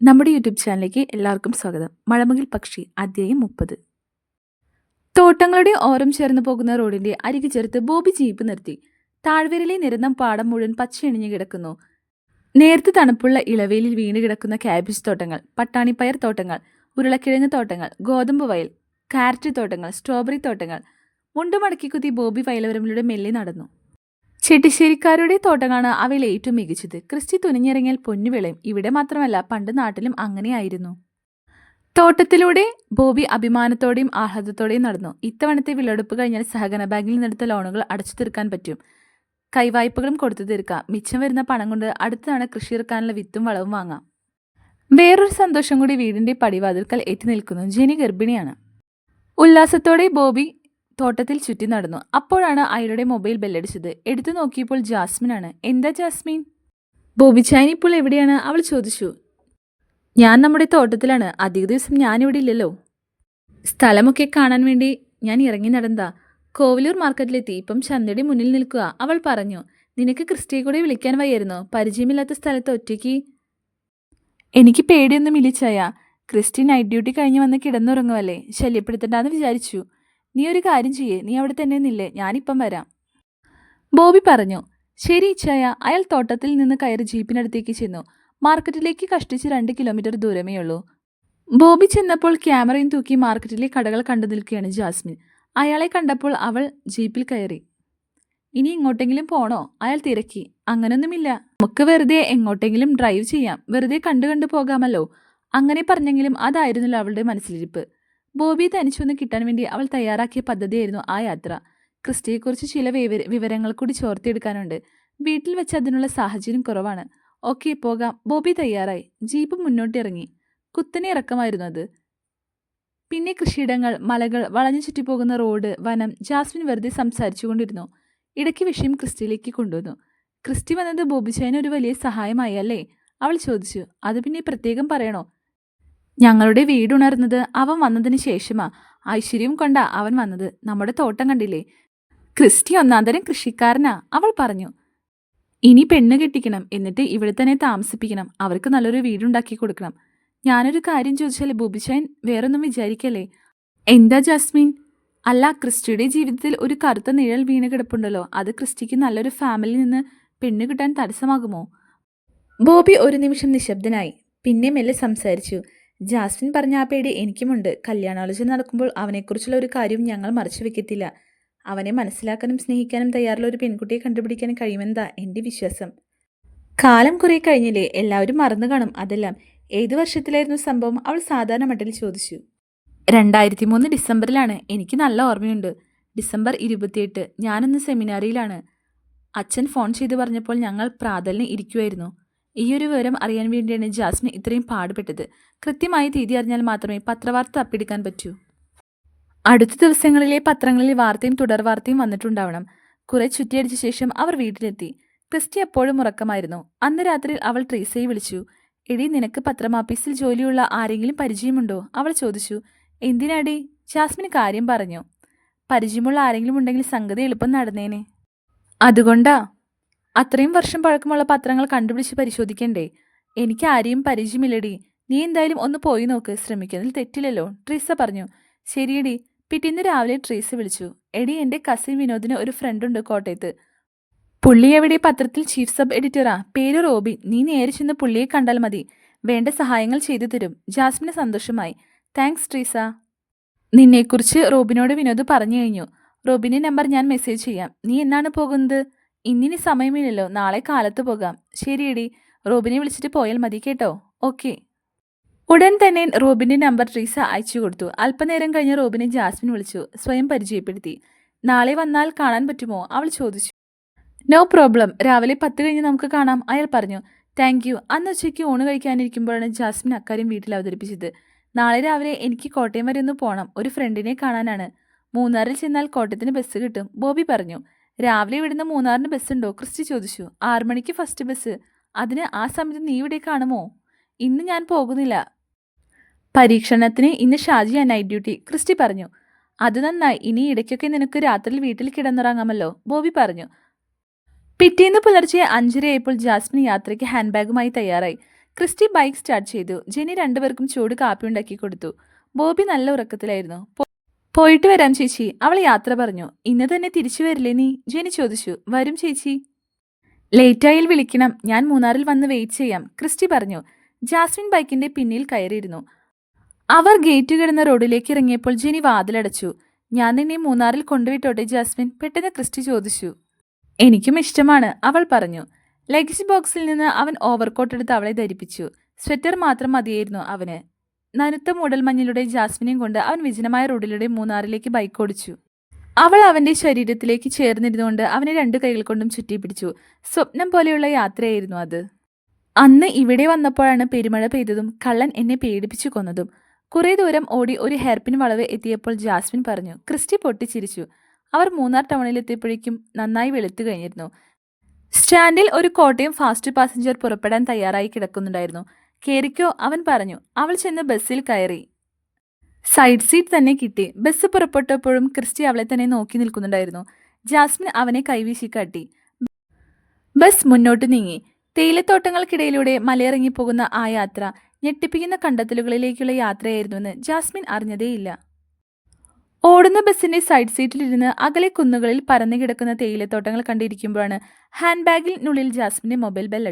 നമ്മുടെ യൂട്യൂബ് ചാനലിലേക്ക് എല്ലാവർക്കും സ്വാഗതം. മഴമുകിൽ പക്ഷി അധ്യായം മുപ്പത്. തോട്ടങ്ങളുടെ ഓരം ചേർന്ന് പോകുന്ന റോഡിന്റെ അരികു ചേർത്ത് ബോബി ജീപ്പ് നിർത്തി. താഴ്വരയിലെ നിരന്തം പാടം മുഴുവൻ പച്ചയണിഞ്ഞു കിടക്കുന്നു. നേരത്തെ തണുപ്പുള്ള ഇളവേലിൽ വീണ് കിടക്കുന്ന കാബേജ് തോട്ടങ്ങൾ പട്ടാണിപ്പയർ തോട്ടങ്ങൾ ഉരുളക്കിഴങ്ങ് തോട്ടങ്ങൾ ഗോതമ്പ് വയൽ കാരറ്റ് തോട്ടങ്ങൾ സ്ട്രോബെറി തോട്ടങ്ങൾ മുണ്ടുമടക്കി കുത്തി ബോബി വയലവരമിലൂടെ മെല്ലെ നടന്നു. ചെട്ടിശ്ശേരിക്കാരുടെ തോട്ടങ്ങളാണ് അവയിൽ ഏറ്റവും മികച്ചത്. ക്രിസ്റ്റി തുനിഞ്ഞിറങ്ങിയാൽ പൊന്നുവിളയും. ഇവിടെ മാത്രമല്ല പണ്ട് നാട്ടിലും അങ്ങനെയായിരുന്നു. തോട്ടത്തിലൂടെ ബോബി അഭിമാനത്തോടെയും ആഹ്ലാദത്തോടെയും നടന്നു. ഇത്തവണത്തെ വിളവെടുപ്പ് കഴിഞ്ഞാൽ സഹകരണ ബാങ്കിൽ നിന്നെടുത്ത ലോണുകൾ അടച്ചു തീർക്കാൻ പറ്റും. കൈവായ്പകളും കൊടുത്തു തീർക്കാം. മിച്ചം വരുന്ന പണം കൊണ്ട് അടുത്ത കൃഷി ഇറക്കാനുള്ള വിത്തും വളവും വാങ്ങാം. വേറൊരു സന്തോഷം കൂടി വീടിന്റെ പടിവാതിൽക്കൽ എത്തി നിൽക്കുന്നു ജെനി ഗർഭിണിയാണ്. ഉല്ലാസത്തോടെ ബോബി തോട്ടത്തിൽ ചുറ്റി നടന്നു. അപ്പോഴാണ് അയാളുടെ മൊബൈൽ ബെല്ലടിച്ചത്. എടുത്തു നോക്കിയപ്പോൾ ജാസ്മിനാണ്. എന്താ ജാസ്മിൻ? ബോബി ചായൻ ഇപ്പോൾ എവിടെയാണ്? അവൾ ചോദിച്ചു. ഞാൻ നമ്മുടെ തോട്ടത്തിലാണ്. അധിക ദിവസം ഞാനിവിടെ ഇല്ലല്ലോ. സ്ഥലമൊക്കെ കാണാൻ വേണ്ടി ഞാൻ ഇറങ്ങി നടന്നതാ. കോവിലൂർ മാർക്കറ്റിലെത്തി. ഇപ്പം ചന്തയുടെ മുന്നിൽ നിൽക്കുക. അവൾ പറഞ്ഞു. നിനക്ക് ക്രിസ്റ്റിയെ കൂടെ വിളിക്കാൻ വയ്യായിരുന്നു? പരിചയമില്ലാത്ത സ്ഥലത്ത് ഒറ്റയ്ക്ക്? എനിക്ക് പേടിയൊന്നും ഇല്ലിച്ചായ ക്രിസ്റ്റി നൈറ്റ് ഡ്യൂട്ടി കഴിഞ്ഞ് വന്ന് കിടന്നുറങ്ങുമല്ലേ ശല്യപ്പെടുത്തണ്ടെന്ന് വിചാരിച്ചു. നീ ഒരു കാര്യം ചെയ്യേ നീ അവിടെ തന്നെ നില്ലേ ഞാനിപ്പം വരാം. ബോബി പറഞ്ഞു ശരി ഇച്ഛായ. അയാൾ തോട്ടത്തിൽ നിന്ന് കയറി ജീപ്പിനടുത്തേക്ക് ചെന്നു. മാർക്കറ്റിലേക്ക് കഷ്ടിച്ച് രണ്ട് കിലോമീറ്റർ ദൂരമേ ഉള്ളൂ. ബോബി ചെന്നപ്പോൾ ക്യാമറയും തൂക്കി മാർക്കറ്റിലെ കടകൾ കണ്ടു നിൽക്കുകയാണ് ജാസ്മിൻ. അയാളെ കണ്ടപ്പോൾ അവൾ ജീപ്പിൽ കയറി. ഇനി ഇങ്ങോട്ടെങ്കിലും പോണോ? അയാൾ തിരക്കി. അങ്ങനൊന്നുമില്ല. നമുക്ക് വെറുതെ എങ്ങോട്ടെങ്കിലും ഡ്രൈവ് ചെയ്യാം. വെറുതെ കണ്ടു കണ്ടു പോകാമല്ലോ. അങ്ങനെ പറഞ്ഞെങ്കിലും അതായിരുന്നല്ലോ അവളുടെ മനസ്സിലിരിപ്പ്. ബോബി തനിച്ചൊന്ന് കിട്ടാൻ വേണ്ടി അവൾ തയ്യാറാക്കിയ പദ്ധതിയായിരുന്നു ആ യാത്ര. ക്രിസ്റ്റിയെക്കുറിച്ച് ചില വിവര വിവരങ്ങൾ കൂടി ചോർത്തിയെടുക്കാനുണ്ട്. വീട്ടിൽ വെച്ച് അതിനുള്ള സാഹചര്യം കുറവാണ്. ഓക്കെ പോകാം. ബോബി തയ്യാറായി. ജീപ്പ് മുന്നോട്ടിറങ്ങി കുത്തനെ ഇറക്കമായിരുന്നു അത്. പിന്നെ കൃഷിയിടങ്ങൾ മലകൾ വളഞ്ഞു ചുറ്റിപ്പോകുന്ന റോഡ് വനം ജാസ്മിൻ വെറുതെ സംസാരിച്ചുകൊണ്ടിരുന്നു. ഇടയ്ക്ക് വിഷയം ക്രിസ്റ്റിയിലേക്ക് കൊണ്ടുവന്നു. ക്രിസ്റ്റി വന്നത് ബോബിച്ചായന് ഒരു വലിയ സഹായമായി അല്ലേ അവൾ ചോദിച്ചു. അത് പിന്നെ പ്രത്യേകം പറയണോ? ഞങ്ങളുടെ വീടുണർന്നത് അവൻ വന്നതിന് ശേഷമാ. ഐശ്വര്യം കൊണ്ടാ അവൻ വന്നത്. നമ്മുടെ തോട്ടം കണ്ടില്ലേ? ക്രിസ്റ്റി ഒന്നാന്തരം കൃഷിക്കാരനാ അവൾ പറഞ്ഞു. ഇനി പെണ്ണ് കെട്ടിക്കണം എന്നിട്ട് ഇവിടെ തന്നെ താമസിപ്പിക്കണം. അവർക്ക് നല്ലൊരു വീടുണ്ടാക്കി കൊടുക്കണം. ഞാനൊരു കാര്യം ചോദിച്ചാൽ ബോബിച്ചായൻ വേറൊന്നും വിചാരിക്കല്ലേ? എന്താ ജാസ്മിൻ? അല്ല ക്രിസ്റ്റിയുടെ ജീവിതത്തിൽ ഒരു കറുത്ത നിഴൽ വീണ് കിടപ്പുണ്ടല്ലോ. അത് ക്രിസ്റ്റിക്ക് നല്ലൊരു ഫാമിലിയിൽ നിന്ന് പെണ്ണ് കിട്ടാൻ തടസ്സമാകുമോ? ബോബി ഒരു നിമിഷം നിശബ്ദനായി പിന്നെ മെല്ലെ സംസാരിച്ചു. ജാസ്മിൻ പറഞ്ഞ ആ പേടി എനിക്കുമുണ്ട്. കല്യാണാലോചന നടക്കുമ്പോൾ അവനെക്കുറിച്ചുള്ള ഒരു കാര്യം ഞങ്ങൾ മറച്ചു വെക്കത്തില്ല. അവനെ മനസ്സിലാക്കാനും സ്നേഹിക്കാനും തയ്യാറുള്ള ഒരു പെൺകുട്ടിയെ കണ്ടുപിടിക്കാൻ കഴിയുമെന്നാ എന്റെ വിശ്വാസം? കാലം കുറെ കഴിഞ്ഞില്ലേ? എല്ലാവരും മറന്നു കാണും അതെല്ലാം. ഏത് വർഷത്തിലായിരുന്നു സംഭവം? അവൾ സാധാരണ മട്ടിൽ ചോദിച്ചു. രണ്ടായിരത്തി മൂന്ന് ഡിസംബറിലാണ്. എനിക്ക് നല്ല ഓർമ്മയുണ്ട്. ഡിസംബർ ഇരുപത്തിയെട്ട്. ഞാനിന്ന് സെമിനാറിയിലാണ്. അച്ഛൻ ഫോൺ ചെയ്ത് പറഞ്ഞപ്പോൾ ഞങ്ങൾ പ്രാതലിന് ഇരിക്കുമായിരുന്നു ഈ ഒരു വിവരം അറിയാൻ വേണ്ടിയാണ് ജാസ്മിൻ ഇത്രയും പാടുപെട്ടത്. കൃത്യമായി തീയതി അറിഞ്ഞാൽ മാത്രമേ പത്രവാർത്ത തപ്പിയെടുക്കാൻ പറ്റൂ. അടുത്ത ദിവസങ്ങളിലെ പത്രങ്ങളിൽ വാർത്തയും തുടർ വാർത്തയും വന്നിട്ടുണ്ടാവണം. കുറെ ചുറ്റിയടിച്ച ശേഷം അവർ വീട്ടിലെത്തി. ക്രിസ്റ്റി എപ്പോഴും ഉറക്കമായിരുന്നു. അന്ന് രാത്രി അവൾ ട്രീസയെ വിളിച്ചു. എടി നിനക്ക് പത്രം ഓഫീസിൽ ജോലിയുള്ള ആരെങ്കിലും പരിചയമുണ്ടോ? അവൾ ചോദിച്ചു. എന്തിനാടി? ജാസ്മിൻ കാര്യം പറഞ്ഞു. പരിചയമുള്ള ആരെങ്കിലും ഉണ്ടെങ്കിൽ സംഗതി എളുപ്പം നടന്നേനെ. അതുകൊണ്ടാ? അത്രയും വർഷം പഴക്കമുള്ള പത്രങ്ങൾ കണ്ടുപിടിച്ച് പരിശോധിക്കണ്ടേ? എനിക്ക് ആരെയും പരിചയമില്ലടി. നീ എന്തായാലും ഒന്ന് പോയി നോക്ക്. ശ്രമിക്കുന്നതിൽ തെറ്റില്ലല്ലോ. ട്രീസ പറഞ്ഞു. ശരിയടി. പിറ്റേന്ന് രാവിലെ ട്രീസ വിളിച്ചു. എടി എന്റെ കസിൻ വിനോദിന് ഒരു ഫ്രണ്ടുണ്ട് കോട്ടയത്ത്. പുള്ളി എവിടെ? പത്രത്തിൽ ചീഫ് സബ് എഡിറ്ററാ പേര് റോബി. നീ നേരെ ചെന്ന് പുള്ളിയെ കണ്ടാൽ മതി. വേണ്ട സഹായങ്ങൾ ചെയ്തു തരും. ജാസ്മിന് സന്തോഷമായി. താങ്ക്സ് ട്രീസ. നിന്നെക്കുറിച്ച് റോബിനോട് വിനോദ് പറഞ്ഞു കഴിഞ്ഞു. റോബിന്റെ നമ്പർ ഞാൻ മെസ്സേജ് ചെയ്യാം. നീ എന്നാണ് പോകുന്നത്? ഇന്നിനി സമയമില്ലല്ലോ. നാളെ കാലത്ത് പോകാം. ശരിയെടി. റോബിനെ വിളിച്ചിട്ട് പോയാൽ മതി കേട്ടോ. ഓക്കെ. ഉടൻ തന്നെ റോബിന്റെ നമ്പർ ട്രീസ അയച്ചു കൊടുത്തു. അല്പനേരം കഴിഞ്ഞ് റോബിനെ ജാസ്മിൻ വിളിച്ചു. സ്വയം പരിചയപ്പെടുത്തി. നാളെ വന്നാൽ കാണാൻ പറ്റുമോ? അവൾ ചോദിച്ചു. No problem. രാവിലെ പത്ത് കഴിഞ്ഞ് നമുക്ക് കാണാം അയാൾ പറഞ്ഞു. Thank you. അന്ന് ഉച്ചയ്ക്ക് ഊണ് കഴിക്കാനിരിക്കുമ്പോഴാണ് ജാസ്മിൻ അക്കാര്യം വീട്ടിൽ അവതരിപ്പിച്ചത്. നാളെ രാവിലെ എനിക്ക് കോട്ടയം വരെ ഒന്ന് പോകണം ഒരു ഫ്രണ്ടിനെ കാണാനാണ്. മൂന്നാറിൽ ചെന്നാൽ കോട്ടയത്തിന് ബസ് കിട്ടും ബോബി പറഞ്ഞു. രാവിലെ ഇവിടുന്ന് മൂന്നാറിന് ബസ്സുണ്ടോ ക്രിസ്റ്റി ചോദിച്ചു. ആറു മണിക്ക് ഫസ്റ്റ് ബസ് അതിന് ആ സമയത്ത് നീ ഇവിടെ കാണുമോ? ഇന്ന് ഞാൻ പോകുന്നില്ല. പരീക്ഷണത്തിന് ഇന്ന് ഷാജിയ നൈറ്റ് ഡ്യൂട്ടി ക്രിസ്റ്റി പറഞ്ഞു. അത് നന്നായി. ഇനി ഇടയ്ക്കൊക്കെ നിനക്ക് രാത്രി വീട്ടിൽ കിടന്നുറങ്ങാമല്ലോ. ബോബി പറഞ്ഞു. പിറ്റേന്ന് പുലർച്ചെ അഞ്ചരയായപ്പോൾ ജാസ്മിൻ യാത്രയ്ക്ക് ഹാൻഡ് ബാഗുമായി തയ്യാറായി. ക്രിസ്റ്റി ബൈക്ക് സ്റ്റാർട്ട് ചെയ്തു. ജെനി രണ്ടുപേർക്കും ചൂട് കാപ്പി ഉണ്ടാക്കി കൊടുത്തു. ബോബി നല്ല ഉറക്കത്തിലായിരുന്നു. പോയിട്ട് വരാം ചേച്ചി. അവൾ യാത്ര പറഞ്ഞു. ഇന്ന് തന്നെ തിരിച്ചു വരില്ലേ നീ? ജെനി ചോദിച്ചു. വരും ചേച്ചി. ലേറ്റായിൽ വിളിക്കണം. ഞാൻ മൂന്നാറിൽ വന്ന് വെയിറ്റ് ചെയ്യാം. ക്രിസ്റ്റി പറഞ്ഞു. ജാസ്മിൻ ബൈക്കിന്റെ പിന്നിൽ കയറിയിരുന്നു. അവർ ഗേറ്റ് കിടന്ന റോഡിലേക്ക് ഇറങ്ങിയപ്പോൾ ജെനി വാതിലടച്ചു. ഞാൻ നിന്നെ മൂന്നാറിൽ കൊണ്ടുവിട്ടോട്ടെ ജാസ്മിൻ? പെട്ടെന്ന് ക്രിസ്റ്റി ചോദിച്ചു. എനിക്കും ഇഷ്ടമാണ് അവൾ പറഞ്ഞു. ലഗേജ് ബോക്സിൽ നിന്ന് അവൻ ഓവർകോട്ട് എടുത്ത് അവളെ ധരിപ്പിച്ചു. സ്വെറ്റർ മാത്രം മതിയായിരുന്നു അവന്. നനുത്ത മൂടൽമഞ്ഞിലൂടെയും ജാസ്മിനെയും കൊണ്ട് അവൻ വിജനമായ റോഡിലൂടെ മൂന്നാറിലേക്ക് ബൈക്ക് ഓടിച്ചു. അവൾ അവന്റെ ശരീരത്തിലേക്ക് ചേർന്നിരുന്നുകൊണ്ട് അവനെ രണ്ടു കൈകൾ കൊണ്ടും ചുറ്റി പിടിച്ചു. സ്വപ്നം പോലെയുള്ള യാത്രയായിരുന്നു അത്. അന്ന് ഇവിടെ വന്നപ്പോഴാണ് പെരുമഴ പെയ്തതും കള്ളൻ എന്നെ പേടിപ്പിച്ചു കൊന്നതും. കുറേ ദൂരം ഓടി ഒരു ഹെയർപിൻ വളവ് എത്തിയപ്പോൾ ജാസ്മിൻ പറഞ്ഞു ക്രിസ്റ്റി പൊട്ടിച്ചിരിച്ചു. അവർ മൂന്നാർ ടൗണിൽ എത്തിയപ്പോഴേക്കും നന്നായി വെളുത്തു കഴിഞ്ഞിരുന്നു. സ്റ്റാൻഡിൽ ഒരു കോട്ടയം ഫാസ്റ്റ് പാസഞ്ചർ പുറപ്പെടാൻ തയ്യാറായി കിടക്കുന്നുണ്ടായിരുന്നു. കേറിക്കോ അവൻ പറഞ്ഞു. അവൾ ചെന്ന് ബസ്സിൽ കയറി. സൈഡ് സീറ്റ് തന്നെ കിട്ടി. ബസ് പുറപ്പെട്ടപ്പോഴും ക്രിസ്റ്റി അവളെ തന്നെ നോക്കി നിൽക്കുന്നുണ്ടായിരുന്നു. ജാസ്മിൻ അവനെ കൈവീശി കാട്ടി. ബസ് മുന്നോട്ട് നീങ്ങി. തേയിലത്തോട്ടങ്ങൾക്കിടയിലൂടെ മലയിറങ്ങി പോകുന്ന ആ യാത്ര ഞെട്ടിപ്പിക്കുന്ന കണ്ടെത്തലുകളിലേക്കുള്ള യാത്രയായിരുന്നുവെന്ന് ജാസ്മിൻ അറിഞ്ഞതേയില്ല. ഓടുന്ന ബസ്സിന്റെ സൈഡ് സീറ്റിലിരുന്ന് അകലെ കുന്നുകളിൽ പരന്നു കിടക്കുന്ന തേയിലത്തോട്ടങ്ങൾ കണ്ടിരിക്കുമ്പോഴാണ് ഹാൻഡ് ബാഗിനുള്ളിൽ ജാസ്മിന്റെ മൊബൈൽ ബെൽ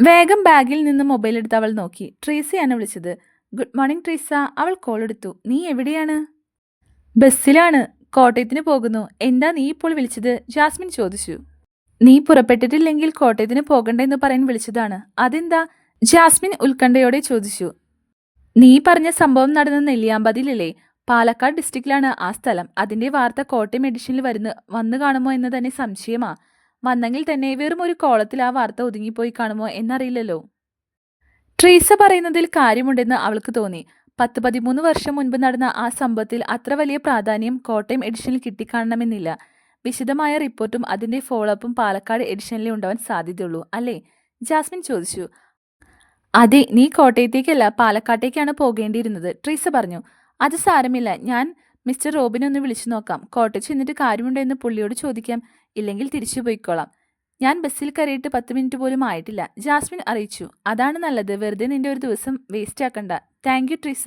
വേഗം ബാഗിൽ നിന്ന് മൊബൈൽ എടുത്ത് അവൾ നോക്കി. ട്രീസയാണ് വിളിച്ചത്. Good morning Treesa. അവൾ കോൾ എടുത്തു. നീ എവിടെയാണ്? ബസ്സിലാണ്. കോട്ടയത്തിന് പോകുന്നു. എന്താ നീ ഇപ്പോൾ വിളിച്ചത്? ജാസ്മിൻ ചോദിച്ചു. നീ പുറപ്പെട്ടിട്ടില്ലെങ്കിൽ കോട്ടയത്തിന് പോകണ്ടെന്ന് പറയാൻ വിളിച്ചതാണ്. അതെന്താ? ജാസ്മിൻ ഉത്കണ്ഠയോടെ ചോദിച്ചു. നീ പറഞ്ഞ സംഭവം നടന്ന നെല്ലിയാമ്പതിയിലല്ലേ? പാലക്കാട് ഡിസ്ട്രിക്റ്റിലാണ് ആ സ്ഥലം. അതിന്റെ വാർത്ത കോട്ടയം എഡിഷനിൽ വരുന്ന വന്നു കാണുമോ എന്ന് തന്നെ സംശയമാ. വന്നെങ്കിൽ തന്നെ വെറും ഒരു കോളത്തിൽ ആ വാർത്ത ഒതുങ്ങിപ്പോയി കാണുമോ എന്നറിയില്ലല്ലോ. ട്രീസ പറയുന്നതിൽ കാര്യമുണ്ടെന്ന് അവൾക്ക് തോന്നി. പത്ത് പതിമൂന്ന് വർഷം മുൻപ് നടന്ന ആ സംഭവത്തിൽ അത്ര വലിയ പ്രാധാന്യം കോട്ടയം എഡിഷനിൽ കിട്ടിക്കാണണമെന്നില്ല. വിശദമായ റിപ്പോർട്ടും അതിന്റെ ഫോളോ അപ്പും പാലക്കാട് എഡിഷനിലേ ഉണ്ടാവാൻ സാധ്യതയുള്ളൂ അല്ലേ? ജാസ്മിൻ ചോദിച്ചു. അതെ നീ കോട്ടയത്തേക്കല്ല പാലക്കാട്ടേക്കാണ് പോകേണ്ടിയിരുന്നത് ട്രീസ പറഞ്ഞു. അത് സാരമില്ല ഞാൻ മിസ്റ്റർ റോബിനെ ഒന്ന് വിളിച്ചു നോക്കാം. കോട്ടയം ചെന്നിട്ട് കാര്യമുണ്ടോ എന്ന് പുള്ളിയോട് ചോദിക്കാം. ഇല്ലെങ്കിൽ തിരിച്ചു പോയിക്കോളാം. ഞാൻ ബസ്സിൽ കയറിയിട്ട് പത്ത് മിനിറ്റ് പോലും ആയിട്ടില്ല. ജാസ്മിൻ അറിയിച്ചു. അതാണ് നല്ലത്. വെറുതെ നിന്റെ ഒരു ദിവസം വേസ്റ്റ് ആക്കണ്ട. Thank you Treesa.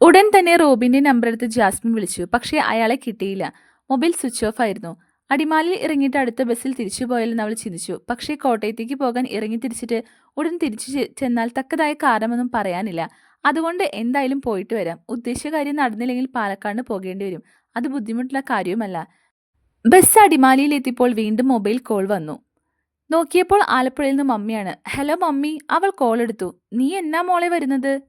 ഉടൻ തന്നെ റോബിന്റെ നമ്പർ എടുത്ത് ജാസ്മിൻ വിളിച്ചു. പക്ഷേ അയാളെ കിട്ടിയില്ല. മൊബൈൽ സ്വിച്ച് ഓഫ് ആയിരുന്നു. അടിമാലിൽ ഇറങ്ങിയിട്ട് അടുത്ത ബസ്സിൽ തിരിച്ചു പോയാലെന്ന് അവൾ ചിന്തിച്ചു. പക്ഷേ കോട്ടയത്തേക്ക് പോകാൻ ഇറങ്ങി തിരിച്ചിട്ട് ഉടൻ തിരിച്ചു ചെന്നാൽ തക്കതായ കാരണമൊന്നും പറയാനില്ല. അതുകൊണ്ട് എന്തായാലും പോയിട്ട് വരാം. ഉദ്ദേശകാര്യം കാര്യം നടന്നില്ലെങ്കിൽ പാലക്കാട് പോകേണ്ടി വരും. അത് ബുദ്ധിമുട്ടുള്ള കാര്യവുമല്ല. ബസ് അടിമാലിയിൽ എത്തിയപ്പോൾ വീണ്ടും മൊബൈൽ കോൾ വന്നു. നോക്കിയപ്പോൾ ആലപ്പുഴയിൽ നിന്ന് മമ്മിയാണ്. ഹലോ മമ്മി അവൾ കോൾ എടുത്തു. നീ എന്നാ മോളെ വരുന്നത്?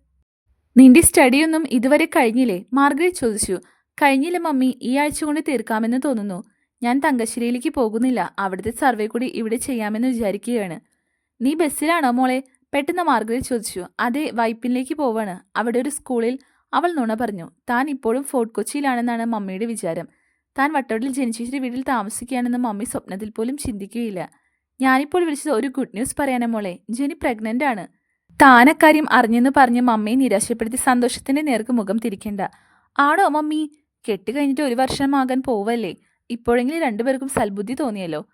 നിന്റെ സ്റ്റഡിയൊന്നും ഇതുവരെ കഴിഞ്ഞില്ലേ? മാർഗരറ്റ് ചോദിച്ചു. കഴിഞ്ഞില്ല മമ്മി ഈ ആഴ്ച കൊണ്ട് തീർക്കാമെന്ന് തോന്നുന്നു. ഞാൻ തങ്കശ്ശേരിയിലേക്ക് പോകുന്നില്ല. അവിടുത്തെ സർവേ കൂടി ഇവിടെ ചെയ്യാമെന്ന് വിചാരിക്കുകയാണ്. നീ ബസ്സിലാണോ മോളെ? പെട്ടെന്ന് മാർഗരറ്റ് ചോദിച്ചു. അതെ വൈപ്പിനിലേക്ക് പോവാണ്. അവിടെ ഒരു സ്കൂളിൽ അവൾ നുണ പറഞ്ഞു. താൻ ഇപ്പോഴും ഫോർട്ട് കൊച്ചിയിലാണെന്നാണ് മമ്മിയുടെ വിചാരം. താൻ വട്ടവട്ടിൽ ജനിച്ചിട്ട് വീട്ടിൽ താമസിക്കുകയാണെന്ന് മമ്മി സ്വപ്നത്തിൽ പോലും ചിന്തിക്കുകയില്ല. ഞാനിപ്പോൾ വിളിച്ചത് ഒരു ഗുഡ് ന്യൂസ് പറയാനാ മോളെ. ജെനി പ്രഗ്നന്റ് ആണ്. താനക്കാര്യം അറിഞ്ഞെന്ന് പറഞ്ഞ് മമ്മിയെ നിരാശപ്പെടുത്തി സന്തോഷത്തിന്റെ നേർക്ക് മുഖം തിരിക്കേണ്ട. ആണോ മമ്മി? കെട്ടുകഴിഞ്ഞിട്ട് ഒരു വർഷമാകാൻ പോവല്ലേ? ഇപ്പോഴെങ്കിലും രണ്ടുപേർക്കും സൽബുദ്ധി തോന്നിയല്ലോ.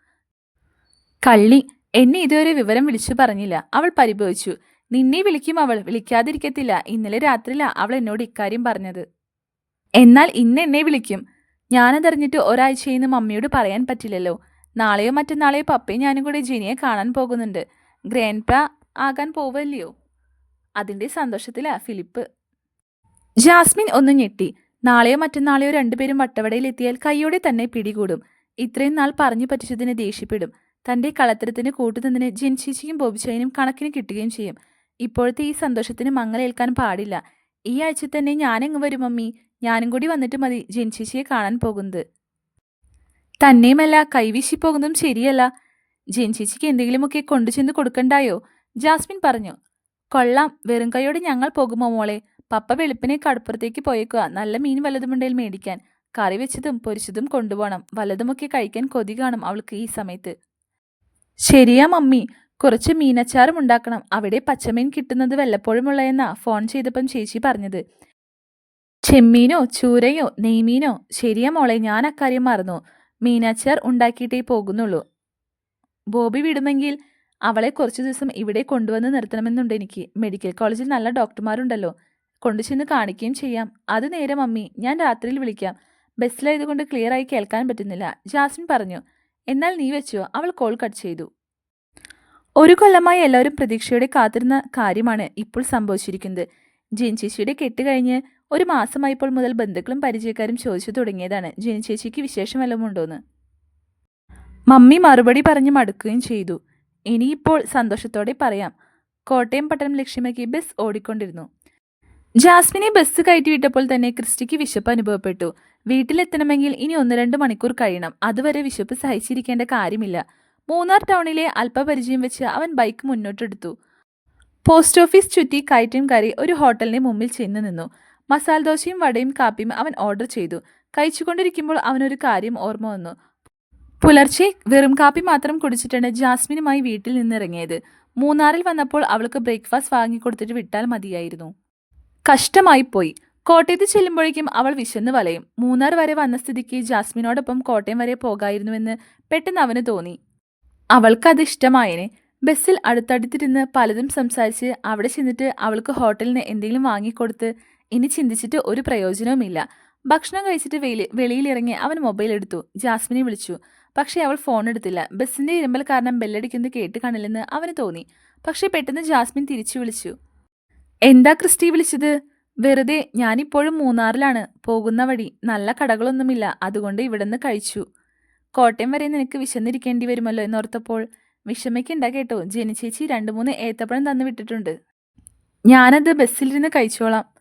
കള്ളി എന്നെ ഇതുവരെ വിവരം വിളിച്ചു പറഞ്ഞില്ല. അവൾ പരിഭവിച്ചു. നിന്നെ വിളിക്കും അവൾ. വിളിക്കാതിരിക്കത്തില്ല. ഇന്നലെ രാത്രിയിലാണ് അവൾ എന്നോട് ഇക്കാര്യം പറഞ്ഞത്. എന്നാൽ ഇന്ന് എന്നെ വിളിക്കും. ഞാനതറിഞ്ഞിട്ട് ഒരാഴ്ചയെന്ന് മമ്മിയോട് പറയാൻ പറ്റില്ലല്ലോ. നാളെയോ മറ്റന്നാളെയോ പപ്പയും ഞാനും കൂടെ ജിനിയെ കാണാൻ പോകുന്നുണ്ട്. ഗ്രാൻഡ് പ്ര ആകാൻ പോവല്ലയോ? അതിന്റെ സന്തോഷത്തിലാ ഫിലിപ്പ്. ജാസ്മിൻ ഒന്ന് ഞെട്ടി. നാളെയോ മറ്റന്നാളെയോ രണ്ടുപേരും വട്ടവടയിൽ എത്തിയാൽ കൈയോടെ തന്നെ പിടികൂടും. ഇത്രയും നാൾ പറഞ്ഞു പറ്റിച്ചതിന് ദേഷ്യപ്പെടും. തന്റെ കളത്തരത്തിന് കൂട്ടുനിന്നതിന് ജിൻചിച്ചിയും ബോബിച്ചേനും കണക്കിന് കിട്ടുകയും ചെയ്യും. ഇപ്പോഴത്തെ ഈ സന്തോഷത്തിന് മങ്ങലേൽക്കാൻ പാടില്ല. ഈ ആഴ്ച തന്നെ ഞാനെങ്ങ് വരും മമ്മി? ഞാനും കൂടി വന്നിട്ട് മതി ജിൻചേച്ചിയെ കാണാൻ പോകുന്നത്. തന്നെയുമല്ല കൈവീശി പോകുന്നതും ശരിയല്ല. ജിൻചേച്ചിക്ക് എന്തെങ്കിലുമൊക്കെ കൊണ്ടുചെന്ന് കൊടുക്കണ്ടായോ? ജാസ്മിൻ പറഞ്ഞു. കൊള്ളാം വെറും കൈയോടെ ഞങ്ങൾ പോകുമോ മോളെ? പപ്പ വെളുപ്പിനെ കടപ്പുറത്തേക്ക് പോയേക്കുക നല്ല മീൻ വല്ലതുമുണ്ടെങ്കിൽ മേടിക്കാൻ. കറി വെച്ചതും പൊരിച്ചതും കൊണ്ടുപോകണം. വല്ലതുമൊക്കെ കഴിക്കാൻ കൊതി കാണും അവൾക്ക് ഈ സമയത്ത്. ശരിയാ മമ്മി. കുറച്ച് മീനച്ചാറും ഉണ്ടാക്കണം. അവിടെ പച്ചമീൻ കിട്ടുന്നത് വല്ലപ്പോഴുമുള്ള എന്നാ ഫോൺ ചെയ്തപ്പം ചേച്ചി പറഞ്ഞത്. ചെമ്മീനോ ചൂരയോ നെയ്മീനോ ശരിയാ മോളെ ഞാൻ അക്കാര്യം മറന്നു. മീനാച്ചാർ ഉണ്ടാക്കിയിട്ടേ പോകുന്നുള്ളൂ. ബോബി വിടുമെങ്കിൽ അവളെ കുറച്ചു ദിവസം ഇവിടെ കൊണ്ടുവന്ന് നിർത്തണമെന്നുണ്ട് എനിക്ക്. മെഡിക്കൽ കോളേജിൽ നല്ല ഡോക്ടർമാരുണ്ടല്ലോ. കൊണ്ടുചെന്ന് കാണിക്കുകയും ചെയ്യാം. അത് നേരെ മമ്മി ഞാൻ രാത്രിയിൽ വിളിക്കാം. ബസ്സിലായതുകൊണ്ട് ക്ലിയർ ആയി കേൾക്കാൻ പറ്റുന്നില്ല. ജാസ്മിൻ പറഞ്ഞു എന്നാൽ നീ വെച്ചോ അവൾ കോൾ കട്ട് ചെയ്തു. ഒരു കൊല്ലമായി എല്ലാവരും പ്രതീക്ഷയോടെ കാത്തിരുന്ന കാര്യമാണ് ഇപ്പോൾ സംഭവിച്ചിരിക്കുന്നത്. ജിൻ ചേച്ചിയുടെ കെട്ട് കഴിഞ്ഞ് ഒരു മാസമായപ്പോൾ മുതൽ ബന്ധുക്കളും പരിചയക്കാരും ചോദിച്ചു തുടങ്ങിയതാണ്. ജിൻ ചേച്ചിക്ക് വിശേഷം വല്ലതും ഉണ്ടോന്ന്? മമ്മി മറുപടി പറഞ്ഞ് മടുക്കുകയും ചെയ്തു. ഇനിയിപ്പോൾ സന്തോഷത്തോടെ പറയാം. കോട്ടയം പട്ടണം ലക്ഷ്യമാക്കി ബസ് ഓടിക്കൊണ്ടിരുന്നു. ജാസ്മിനെ ബസ് കയറ്റി വിട്ടപ്പോൾ തന്നെ ക്രിസ്റ്റിക്ക് വിശപ്പ് അനുഭവപ്പെട്ടു. വീട്ടിലെത്തണമെങ്കിൽ ഇനി ഒന്ന് രണ്ട് മണിക്കൂർ കഴിയണം. അതുവരെ വിശപ്പ് സഹിച്ചിരിക്കേണ്ട കാര്യമില്ല. മൂന്നാർ ടൗണിലെ അല്പപരിചയം വെച്ച് അവൻ ബൈക്ക് മുന്നോട്ടെടുത്തു. പോസ്റ്റ് ഓഫീസ് ചുറ്റി കയറ്റം കയറി ഒരു ഹോട്ടലിന് മുമ്പിൽ ചെന്ന് നിന്നു. മസാല ദോശയും വടയും കാപ്പിയും അവൻ ഓർഡർ ചെയ്തു. കഴിച്ചുകൊണ്ടിരിക്കുമ്പോൾ അവനൊരു കാര്യം ഓർമ്മ വന്നു. പുലർച്ചെ വെറും കാപ്പി മാത്രം കുടിച്ചിട്ടാണ് ജാസ്മിനുമായി വീട്ടിൽ നിന്നിറങ്ങിയത്. മൂന്നാറിൽ വന്നപ്പോൾ അവൾക്ക് ബ്രേക്ക്ഫാസ്റ്റ് വാങ്ങിക്കൊടുത്തിട്ട് വിട്ടാൽ മതിയായിരുന്നു. കഷ്ടമായി പോയി. കോട്ടയത്ത് ചെല്ലുമ്പോഴേക്കും അവൾ വിശന്ന് വലയും. മൂന്നാർ വരെ വന്ന സ്ഥിതിക്ക് ജാസ്മിനോടൊപ്പം കോട്ടയം വരെ പോകായിരുന്നുവെന്ന് പെട്ടെന്ന് അവന് തോന്നി. അവൾക്കത് ഇഷ്ടമായേനെ. ബസ്സിൽ അടുത്തടുത്തിരുന്ന് പലതും സംസാരിച്ച് അവിടെ ചെന്നിട്ട് അവൾക്ക് ഹോട്ടലിന് എന്തെങ്കിലും വാങ്ങിക്കൊടുത്ത് ഇനി ചിന്തിച്ചിട്ട് ഒരു പ്രയോജനവുമില്ല. ഭക്ഷണം കഴിച്ചിട്ട് വെയിൽ വെളിയിലിറങ്ങി അവൻ മൊബൈൽ എടുത്തു. ജാസ്മിനെ വിളിച്ചു. പക്ഷേ അവൾ ഫോൺ എടുത്തില്ല. ബസ്സിന്റെ ഇരുമ്പൽ കാരണം ബെല്ലടിക്കുന്നത് കേട്ട് കാണില്ലെന്ന് അവന് തോന്നി. പക്ഷേ പെട്ടെന്ന് ജാസ്മിൻ തിരിച്ചു വിളിച്ചു. എന്താ ക്രിസ്റ്റി വിളിച്ചത്? വെറുതെ ഞാനിപ്പോഴും മൂന്നാറിലാണ്. പോകുന്ന വഴി നല്ല കടകളൊന്നുമില്ല. അതുകൊണ്ട് ഇവിടുന്ന് കഴിച്ചു. കോട്ടയം വരെ നിനക്ക് വിശന്നിരിക്കേണ്ടി വരുമല്ലോ എന്നോർത്തപ്പോൾ വിഷമയ്ക്കുണ്ടാ കേട്ടോ. ജനിച്ചേച്ചി രണ്ട് മൂന്ന് ഏത്തപ്പഴം തന്നു വിട്ടിട്ടുണ്ട്. ഞാനത് ബസ്സിലിരുന്ന് കഴിച്ചോളാം.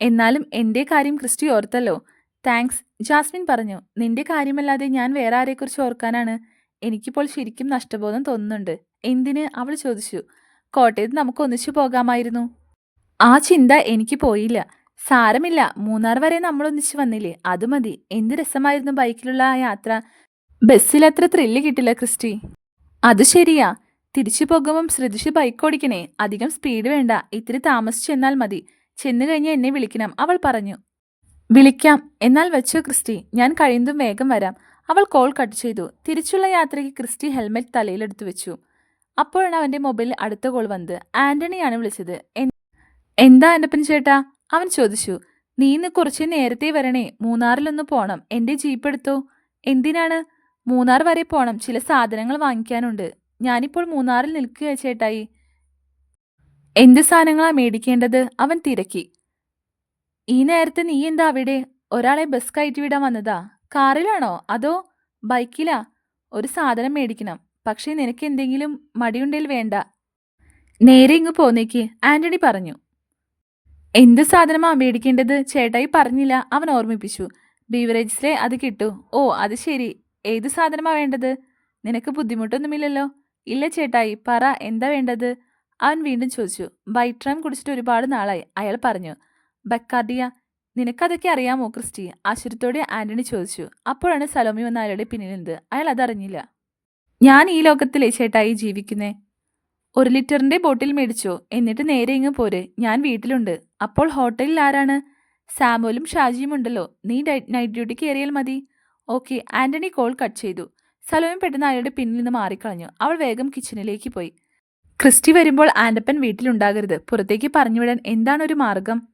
എന്നാലും എന്റെ കാര്യം ക്രിസ്റ്റി ഓർത്തല്ലോ. താങ്ക്സ്. ജാസ്മിൻ പറഞ്ഞു നിന്റെ കാര്യമല്ലാതെ ഞാൻ വേറെ ആരെക്കുറിച്ച് ഓർക്കാനാണ്. എനിക്കിപ്പോൾ ശരിക്കും നഷ്ടബോധം തോന്നുന്നുണ്ട്. എന്തിന്? അവൾ ചോദിച്ചു. കോട്ടയത്ത് നമുക്ക് ഒന്നിച്ചു പോകാമായിരുന്നു. ആ ചിന്ത എനിക്ക് പോയില്ല. സാരമില്ല. മൂന്നാർ വരെ നമ്മൾ ഒന്നിച്ചു വന്നില്ലേ? അത് മതി. എന്ത് രസമായിരുന്നു ബൈക്കിലുള്ള ആ യാത്ര. ബസ്സിൽ അത്ര ത്രില്ല് കിട്ടില്ല ക്രിസ്റ്റി. അത് ശരിയാ. തിരിച്ചു പോകുമ്പം ശ്രദ്ധിച്ച് ബൈക്ക് ഓടിക്കണേ. അധികം സ്പീഡ് വേണ്ട. ഇത്തിരി താമസിച്ചു എന്നാൽ മതി. ചെന്നു കഴിഞ്ഞ് എന്നെ വിളിക്കണം. അവൾ പറഞ്ഞു വിളിക്കാം. എന്നാൽ വെച്ചോ ക്രിസ്റ്റി. ഞാൻ കഴിയുന്നതും വേഗം വരാം. അവൾ കോൾ കട്ട് ചെയ്തു. തിരിച്ചുള്ള യാത്രയ്ക്ക് ക്രിസ്റ്റി ഹെൽമെറ്റ് തലയിലെടുത്തു വെച്ചു. അപ്പോഴാണ് അവന്റെ മൊബൈലിൽ അടുത്ത കോൾ വന്നത്. ആന്റണിയാണ് വിളിച്ചത്. "എൻ- എന്താ എന്റെ ചേട്ടാ? അവൻ ചോദിച്ചു നീ ഇന്ന് കുറച്ച് നേരത്തെ വരണേ. മൂന്നാറിലൊന്ന് പോണം. എന്റെ ജീപ്പ് എടുത്തോ? എന്തിനാണ്? മൂന്നാർ വരെ പോണം. ചില സാധനങ്ങൾ വാങ്ങിക്കാനുണ്ട്. ഞാനിപ്പോൾ മൂന്നാറിൽ നിൽക്കുക ചേട്ടായി. എന്ത് സാധനങ്ങളാ മേടിക്കേണ്ടത്? അവൻ തിരക്കി. ഈ നേരത്തെ നീ എന്താ അവിടെ? ഒരാളെ ബസ് കയറ്റി വിടാൻ വന്നതാ? കാറിലാണോ? അതോ ബൈക്കിലാ? ഒരു സാധനം മേടിക്കണം. പക്ഷേ നിനക്ക് എന്തെങ്കിലും മടിയുണ്ടെങ്കിൽ വേണ്ട. നേരെ ഇങ്ങ് പോന്നേക്ക്. ആന്റണി പറഞ്ഞു. എന്ത് സാധനമാ മേടിക്കേണ്ടത്? ചേട്ടായി പറഞ്ഞില്ല. അവൻ ഓർമ്മിപ്പിച്ചു. ബീവറേജസിലെ അത് കിട്ടൂ. ഓ അത് ശരി. ഏത് സാധനമാ വേണ്ടത്? നിനക്ക് ബുദ്ധിമുട്ടൊന്നുമില്ലല്ലോ? ഇല്ല ചേട്ടായി. പറ എന്താ വേണ്ടത്? അവൻ വീണ്ടും ചോദിച്ചു ബൈട്രാം കുടിച്ചിട്ട് ഒരുപാട് നാളായി. അയാൾ പറഞ്ഞു ബക്കാർഡിയ നിനക്കതൊക്കെ അറിയാമോ ക്രിസ്റ്റി? ആശ്ചര്യത്തോടെ ആന്റണി ചോദിച്ചു അപ്പോഴാണ് സലോമി വന്ന അയാളുടെ പിന്നിൽ നിന്ന് അയാൾ അതറിഞ്ഞില്ല. ഞാൻ ഈ ലോകത്തിലെ ചേട്ടായി ജീവിക്കുന്നേ. ഒരു ലിറ്ററിന്റെ ബോട്ടിൽ മേടിച്ചോ എന്നിട്ട് നേരെ ഇങ്ങ് പോരെ. ഞാൻ വീട്ടിലുണ്ട്. അപ്പോൾ ഹോട്ടലിൽ ആരാണ്? സാമുവലും ഷാജിയും ഉണ്ടല്ലോ. നീ നൈറ്റ് ഡ്യൂട്ടി കയറിയാൽ മതി. ഓക്കെ. ആന്റണി കോൾ കട്ട് ചെയ്തു. സലോമി പെട്ടെന്ന് അയാളുടെ പിന്നിൽ നിന്ന് മാറിക്കളഞ്ഞു. അവൾ വേഗം കിച്ചണിലേക്ക് പോയി. ക്രിസ്റ്റി വരുമ്പോൾ ആൻഡപ്പൻ വീട്ടിലുണ്ടാകരുത്. പുറത്തേക്ക് പറഞ്ഞുവിടാൻ എന്താണ് ഒരു മാർഗം?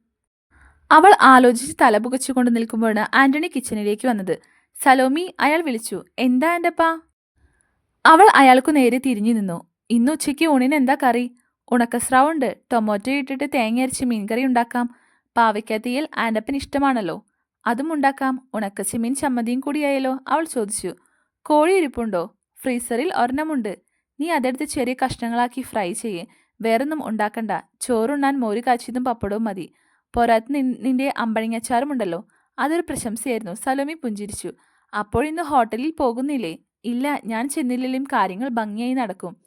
അവൾ ആലോചിച്ച് തലപുകച്ചുകൊണ്ട് നിൽക്കുമ്പോഴാണ് ആന്റണി കിച്ചണിലേക്ക് വന്നത്. സലോമി അയാൾ വിളിച്ചു. എന്താ ആൻഡപ്പ അവൾ അയാൾക്കു നേരെ തിരിഞ്ഞു നിന്നു. ഇന്ന് ഉച്ചയ്ക്ക് ഊണിന് എന്താ കറി? ഉണക്കസ്രാവുണ്ട് ടൊമാറ്റോ ഇട്ടിട്ട് തേങ്ങ അരച്ച് മീൻകറി ഉണ്ടാക്കാം. പാവയ്ക്കാത്തിയിൽ ആൻഡപ്പന് ഇഷ്ടമാണല്ലോ. അതും ഉണ്ടാക്കാം. ഉണക്കച്ചെമ്മീൻ ചമ്മന്തിയും കൂടിയായാലോ അവൾ ചോദിച്ചു. കോഴി ഇരിപ്പുണ്ടോ? ഫ്രീസറിൽ ഒരെണ്ണമുണ്ട്. നീ അതെടുത്ത് ചെറിയ കഷ്ണങ്ങളാക്കി ഫ്രൈ ചെയ്യേ. വേറൊന്നും ഉണ്ടാക്കണ്ട. ചോറുണ്ണാൻ മോര് കാച്ചിയതും പപ്പടവും മതി. പോരാത്ത് നിന്റെ അമ്പഴങ്ങച്ചാറും ഉണ്ടല്ലോ. അതൊരു പ്രശംസയായിരുന്നു. സലോമി പുഞ്ചിരിച്ചു. അപ്പോൾ ഇന്ന് ഹോട്ടലിൽ പോകുന്നില്ലേ? ഇല്ല ഞാൻ ചെന്നില്ലെങ്കിലും കാര്യങ്ങൾ ഭംഗിയായി നടക്കും.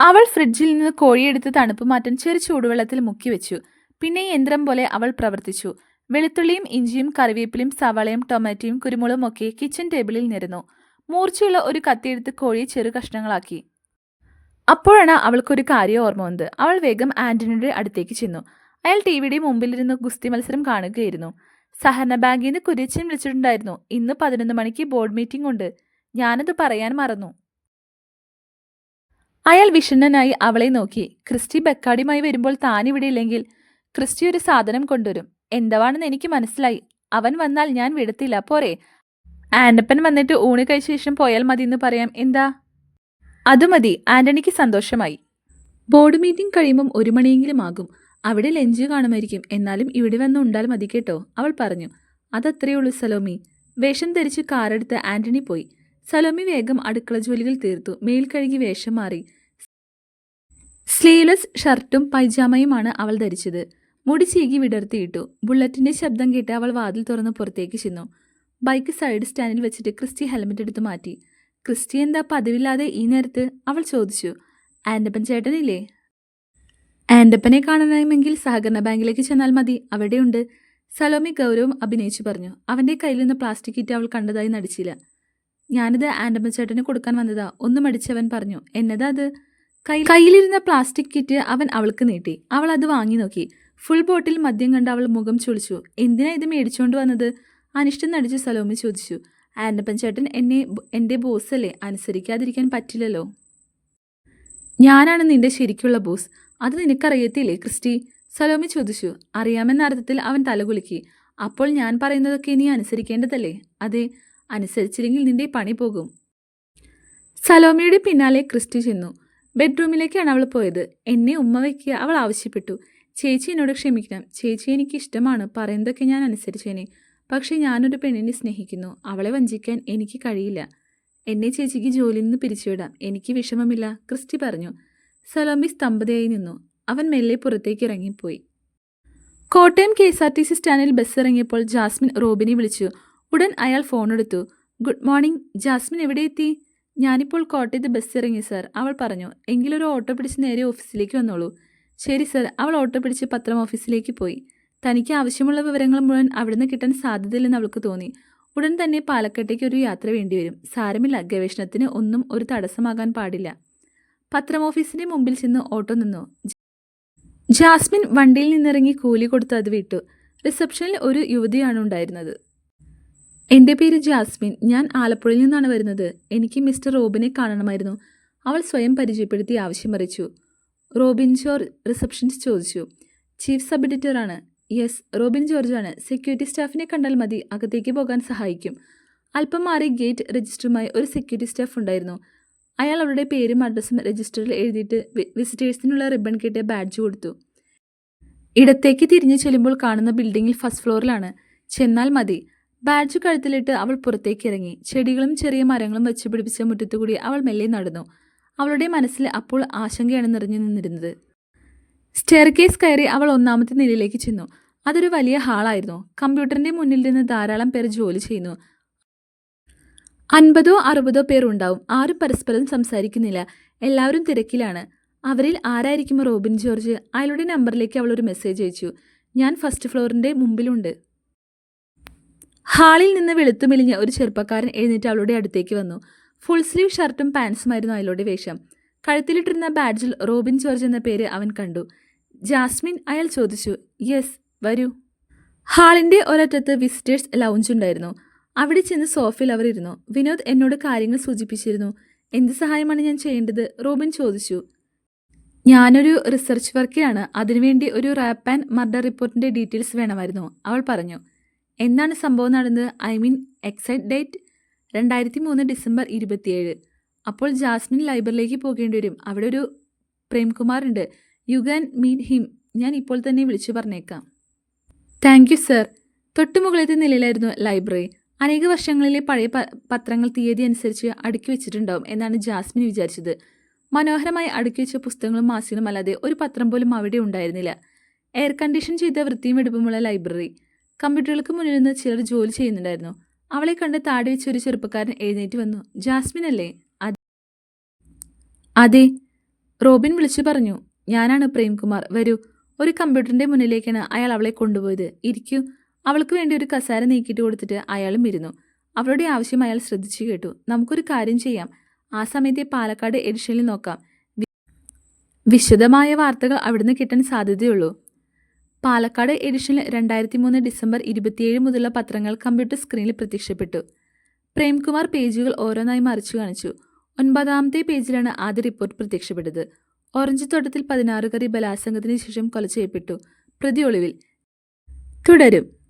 അവൾ ഫ്രിഡ്ജിൽ നിന്ന് കോഴിയെടുത്ത് തണുപ്പ് മാറ്റാൻ ചെറു ചൂടുവെള്ളത്തിൽ മുക്കി വെച്ചു. പിന്നെ യന്ത്രം പോലെ അവൾ പ്രവർത്തിച്ചു. വെളുത്തുള്ളിയും ഇഞ്ചിയും കറിവേപ്പിലയും സവാളയും ടൊമാറ്റോയും കുരുമുളകും ഒക്കെ കിച്ചൺ ടേബിളിൽ നിരന്നു. മൂർച്ചയുള്ള ഒരു കത്തിയെടുത്ത് കോഴിയെ ചെറു കഷ്ണങ്ങളാക്കി. അപ്പോഴാണ് അവൾക്കൊരു കാര്യം ഓർമ്മ വന്നത്. അവൾ വേഗം ആന്റണിയുടെ അടുത്തേക്ക് ചെന്നു. അയാൾ ടി വിയുടെ മുമ്പിലിരുന്ന് ഗുസ്തി മത്സരം കാണുകയായിരുന്നു. സഹന ബാങ്കിൽ നിന്ന് കുര്യച്ചൻ വിളിച്ചിട്ടുണ്ടായിരുന്നു. ഇന്ന് പതിനൊന്ന് മണിക്ക് ബോർഡ് മീറ്റിംഗ് ഉണ്ട്. ഞാനത് പറയാൻ മറന്നു. അയാൾ വിഷണ്ണനായി അവളെ നോക്കി. ക്രിസ്റ്റി ബക്കാടിയുമായി വരുമ്പോൾ താൻ ഇവിടെ ഇല്ലെങ്കിൽ ക്രിസ്റ്റി ഒരു സാധനം കൊണ്ടുവരും. എന്തവാണെന്ന് എനിക്ക് മനസ്സിലായി. അവൻ വന്നാൽ ഞാൻ വിടത്തില്ല. പോരെ. ആൻഡപ്പൻ വന്നിട്ട് ഊണ് കഴിച്ച ശേഷം പോയാൽ മതി എന്ന് പറയാം. എന്താ? അത് മതി. ആന്റണിക്ക് സന്തോഷമായി. ബോർഡ് മീറ്റിംഗ് കഴിയുമ്പം ഒരു മണിയെങ്കിലും ആകും. അവിടെ ലഞ്ച് കാണുമായിരിക്കും. എന്നാലും ഇവിടെ വന്ന് ഉണ്ടാൽ മതി കേട്ടോ അവൾ പറഞ്ഞു. അതത്രയേ ഉള്ളൂ സലോമി. വേഷം ധരിച്ച് കാറെടുത്ത് ആന്റണി പോയി. സലോമി വേഗം അടുക്കള ജോലികൾ തീർത്തു. മേൽ കഴുകി വേഷം മാറി. സ്ലീവ്ലെസ് ഷർട്ടും പൈജാമയുമാണ് അവൾ ധരിച്ചത്. മുടി ചീകി വിടർത്തിയിട്ടു. ബുള്ളറ്റിന്റെ ശബ്ദം കേട്ട് അവൾ വാതിൽ തുറന്ന് പുറത്തേക്ക് ചെന്നു. ബൈക്ക് സൈഡ് സ്റ്റാൻഡിൽ വെച്ചിട്ട് ക്രിസ്റ്റി ഹെൽമെറ്റ് എടുത്ത് മാറ്റി. ക്രിസ്റ്റി എന്താ പതിവില്ലാതെ ഈ നേരത്ത് അവൾ ചോദിച്ചു ആൻഡപ്പൻ ചേട്ടനില്ലേ? ആൻഡപ്പനെ കാണണമെങ്കിൽ സഹകരണ ബാങ്കിലേക്ക് ചെന്നാൽ മതി അവിടെയുണ്ട്. സലോമി ഗൗരവം അഭിനയിച്ചു പറഞ്ഞു. അവന്റെ കയ്യിൽ നിന്ന് പ്ലാസ്റ്റിക് കിറ്റ് അവൾ കണ്ടതായി നടിച്ചില്ല. ഞാനിത് ആൻഡപ്പൻ ചേട്ടന് കൊടുക്കാൻ വന്നതാ ഒന്ന് മടിച്ചവൻ പറഞ്ഞു. എന്നതാ അത്? കൈ കയ്യിലിരുന്ന പ്ലാസ്റ്റിക് കിറ്റ് അവൻ അവൾക്ക് നീട്ടി. അവൾ അത് വാങ്ങി നോക്കി. ഫുൾ ബോട്ടിൽ മദ്യം കണ്ട് അവൾ മുഖം ചൊളിച്ചു. എന്തിനാ ഇത് മേടിച്ചുകൊണ്ട് വന്നത്? അനിഷ്ടം നടിച്ച് സലോമി ചോദിച്ചു. ആൻഡപ്പൻ ചേട്ടൻ എന്നെ എന്റെ ബോസല്ലേ അനുസരിക്കാതിരിക്കാൻ പറ്റില്ലല്ലോ. ഞാനാണ് നിന്റെ ശരിക്കുള്ള ബോസ് അത് നിനക്കറിയത്തില്ലേ ക്രിസ്റ്റി? സലോമി ചോദിച്ചു. അറിയാമെന്ന അർത്ഥത്തിൽ അവൻ തലകുലുക്കി അപ്പോൾ ഞാൻ പറയുന്നതൊക്കെ നീ അനുസരിക്കേണ്ടതല്ലേ? അതെ അനുസരിച്ചില്ലെങ്കിൽ നിന്റെ പണി പോകും. സലോമിയുടെ പിന്നാലെ ക്രിസ്റ്റി ചെന്നു. ബെഡ്റൂമിലേക്കാണ് അവൾ പോയത്. എന്നെ ഉമ്മ വയ്ക്കുക അവൾ ആവശ്യപ്പെട്ടു. ചേച്ചി എന്നോട് ക്ഷമിക്കണം. ചേച്ചി എനിക്ക് ഇഷ്ടമാണ് പറയുന്നതൊക്കെ ഞാൻ അനുസരിച്ചേനെ. പക്ഷേ ഞാനൊരു പെണ്ണിനെ സ്നേഹിക്കുന്നു. അവളെ വഞ്ചിക്കാൻ എനിക്ക് കഴിയില്ല. എന്നെ ചേച്ചിക്ക് ജോലിയിൽ നിന്ന് പിരിച്ചുവിടാം. എനിക്ക് വിഷമമില്ല. ക്രിസ്റ്റി പറഞ്ഞു. സലോമി സ്തംഭതയായി നിന്നു. അവൻ മെല്ലെ പുറത്തേക്ക് ഇറങ്ങിപ്പോയി. Kottayam K S R T C സ്റ്റാൻഡിൽ ബസ് ഇറങ്ങിയപ്പോൾ ജാസ്മിൻ റോബിനെ വിളിച്ചു. ഉടൻ അയാൾ ഫോൺ എടുത്തു. Good morning. ജാസ്മിൻ എവിടെ എത്തി? ഞാനിപ്പോൾ കോട്ടയത്ത് ബസ് ഇറങ്ങി സർ അവൾ പറഞ്ഞു. എങ്കിലൊരു ഓട്ടോ പിടിച്ച് നേരെ ഓഫീസിലേക്ക് വന്നോളൂ. ശരി സർ. അവൾ ഓട്ടോ പിടിച്ച് പത്രം ഓഫീസിലേക്ക് പോയി. തനിക്ക് ആവശ്യമുള്ള വിവരങ്ങൾ മുഴുവൻ അവിടുന്ന് കിട്ടാൻ സാധ്യതയില്ലെന്ന് അവൾക്ക് തോന്നി. ഉടൻ തന്നെ പാലക്കാട്ടേക്ക് ഒരു യാത്ര വേണ്ടിവരും സാരമില്ല ഗവേഷണത്തിന് ഒന്നും ഒരു തടസ്സമാകാൻ പാടില്ല. പത്രം ഓഫീസിന്റെ മുമ്പിൽ ചെന്ന് ഓട്ടോ നിന്നു. ജാസ്മിൻ വണ്ടിയിൽ നിന്നിറങ്ങി കൂലി കൊടുത്ത് അത് വിട്ടു. റിസപ്ഷനിൽ ഒരു യുവതിയാണ് ഉണ്ടായിരുന്നത്. എന്റെ പേര് ജാസ്മിൻ. ഞാൻ ആലപ്പുഴയിൽ നിന്നാണ് വരുന്നത്. എനിക്ക് മിസ്റ്റർ റോബിനെ കാണണമായിരുന്നു. അവൾ സ്വയം പരിചയപ്പെടുത്തി ആവശ്യം അറിയിച്ചു റോബിൻ ജോർജ് റിസപ്ഷനിസ്റ്റ് ചോദിച്ചു. ചീഫ് സബ് എഡിറ്ററാണ്. യെസ് റോബിൻ ജോർജാണ് സെക്യൂരിറ്റി സ്റ്റാഫിനെ കണ്ടാൽ മതി അകത്തേക്ക് പോകാൻ സഹായിക്കും. അല്പം മാറി ഗേറ്റ് രജിസ്റ്ററുമായി ഒരു സെക്യൂരിറ്റി സ്റ്റാഫ് ഉണ്ടായിരുന്നു. അയാൾ അവരുടെ പേരും അഡ്രസ്സും രജിസ്റ്ററിൽ എഴുതിയിട്ട് വിസിറ്റേഴ്സിനുള്ള റിബൺ കെട്ടിയ ബാഡ്ജ് കൊടുത്തു. ഇടത്തേക്ക് തിരിഞ്ഞു ചെല്ലുമ്പോൾ കാണുന്ന ബിൽഡിംഗിൽ ഫസ്റ്റ് ഫ്ലോറിലാണ് ചെന്നാൽ മതി. ബാഡ്ജ് കഴുത്തിലിട്ട് അവൾ പുറത്തേക്ക് ഇറങ്ങി. ചെടികളും ചെറിയ മരങ്ങളും വെച്ച് പിടിപ്പിച്ച മുറ്റത്തുകൂടി അവൾ മെല്ലെ നടന്നു. അവളുടെ മനസ്സിൽ അപ്പോൾ ആശങ്കയാണ് നിറഞ്ഞു നിന്നിരുന്നത്. സ്റ്റെയർ കേസ് കയറി അവൾ ഒന്നാമത്തെ നിലയിലേക്ക് ചെന്നു. അതൊരു വലിയ ഹാളായിരുന്നു. കമ്പ്യൂട്ടറിന്റെ മുന്നിൽ നിന്ന് ധാരാളം പേർ ജോലി ചെയ്യുന്നു. അൻപതോ അറുപതോ പേർ ഉണ്ടാവും. ആരും പരസ്പരം സംസാരിക്കുന്നില്ല. എല്ലാവരും തിരക്കിലാണ്. അവരിൽ ആരായിരിക്കും റോബിൻ ജോർജ്? അയാളുടെ നമ്പറിലേക്ക് അവൾ ഒരു മെസ്സേജ് അയച്ചു. ഞാൻ ഫസ്റ്റ് ഫ്ലോറിന്റെ മുമ്പിലുണ്ട്. ഹാളിൽ നിന്ന് വെളുത്തുമെലിഞ്ഞ ഒരു ചെറുപ്പക്കാരൻ എഴുന്നേറ്റ് അവളുടെ അടുത്തേക്ക് വന്നു. ഫുൾ സ്ലീവ് ഷർട്ടും പാൻസുമായിരുന്നു അയാളുടെ വേഷം. കഴുത്തിലിട്ടിരുന്ന ബാഡ്ജിൽ റോബിൻ ജോർജ് എന്ന പേര് അവൻ കണ്ടു. ജാസ്മിൻ അയാൾ ചോദിച്ചു യെസ് വരൂ. ഹാളിന്റെ ഒരറ്റത്ത് വിസിറ്റേഴ്സ് ലൗഞ്ച് ഉണ്ടായിരുന്നു. അവിടെ ചെന്ന് സോഫയിൽ അവർ ഇരുന്നു. വിനോദ് എന്നോട് കാര്യങ്ങൾ സൂചിപ്പിച്ചിരുന്നു. എന്ത് സഹായമാണ് ഞാൻ ചെയ്യേണ്ടത്? റോബിൻ ചോദിച്ചു. ഞാനൊരു റിസർച്ച് വർക്കിലാണ് അതിനുവേണ്ടി ഒരു റാപ്പ് ആൻഡ് മർഡർ റിപ്പോർട്ടിന്റെ ഡീറ്റെയിൽസ് വേണമായിരുന്നു. അവൾ പറഞ്ഞു എന്നാണ് സംഭവം നടന്നത്? I mean exact date? രണ്ടായിരത്തി മൂന്ന് ഡിസംബർ ഇരുപത്തിയേഴ്. അപ്പോൾ ജാസ്മിൻ ലൈബ്രറിയിലേക്ക് പോകേണ്ടി വരും. അവിടെ ഒരു പ്രേംകുമാറുണ്ട് യു ക്യാൻ മീറ്റ് ഹിം ഞാൻ ഇപ്പോൾ തന്നെ വിളിച്ചു പറഞ്ഞേക്കാം. താങ്ക് യു സർ തൊട്ടുമുകളിലത്തെ നിലയിലായിരുന്നു ലൈബ്രറി അനേക വർഷങ്ങളിലെ പഴയ പത്രങ്ങൾ തീയതി അനുസരിച്ച് അടുക്കി വെച്ചിട്ടുണ്ടാവും എന്നാണ് ജാസ്മിൻ വിചാരിച്ചത്. മനോഹരമായി അടുക്കി വെച്ച പുസ്തകങ്ങളും മാസികകളും അല്ലാതെ ഒരു പത്രം പോലും അവിടെ ഉണ്ടായിരുന്നില്ല. എയർ കണ്ടീഷൻ ചെയ്ത വൃത്തിയും എടുപ്പുമുള്ള ലൈബ്രറി കമ്പ്യൂട്ടറുകൾക്ക് മുന്നിൽ നിന്ന് ചിലർ ജോലി ചെയ്യുന്നുണ്ടായിരുന്നു. അവളെ കണ്ട് താടി വെച്ച ഒരു ചെറുപ്പക്കാരൻ എഴുന്നേറ്റ് വന്നു. ജാസ്മിൻ അല്ലേ. അതെ. റോബിൻ വിളിച്ചു പറഞ്ഞു. ഞാനാണ് പ്രേംകുമാർ. വരൂ. ഒരു കമ്പ്യൂട്ടറിന്റെ മുന്നിലേക്കാണ് അയാൾ അവളെ കൊണ്ടുപോയത്. ഇരിക്കൂ. അവൾക്ക് വേണ്ടി ഒരു കസാര നീക്കിയിട്ട് കൊടുത്തിട്ട് അയാളും ഇരുന്നു. അവളുടെ ആവശ്യം അയാൾ ശ്രദ്ധിച്ചു കേട്ടു. നമുക്കൊരു കാര്യം ചെയ്യാം. ആ സമയത്തെ പാലക്കാട് എഡിഷനിൽ നോക്കാം. വിശദമായ വാർത്തകൾ അവിടുന്ന് കിട്ടാൻ സാധ്യതയുള്ളൂ. പാലക്കാട് എഡിഷനിൽ രണ്ടായിരത്തി മൂന്ന് ഡിസംബർ ഇരുപത്തിയേഴ് മുതലുള്ള പത്രങ്ങൾ കമ്പ്യൂട്ടർ സ്ക്രീനിൽ പ്രത്യക്ഷപ്പെട്ടു. പ്രേംകുമാർ പേജുകൾ ഓരോന്നായി മറിച്ചു കാണിച്ചു. ഒൻപതാമത്തെ പേജിലാണ് ആദ്യ റിപ്പോർട്ട് പ്രത്യക്ഷപ്പെട്ടത്. ഓറഞ്ച് തോട്ടത്തിൽ പതിനാറുകാരി ബലാത്സംഗത്തിന് ശേഷം കൊല ചെയ്യപ്പെട്ടു. പ്രതി ഒളിവിൽ. തുടരും.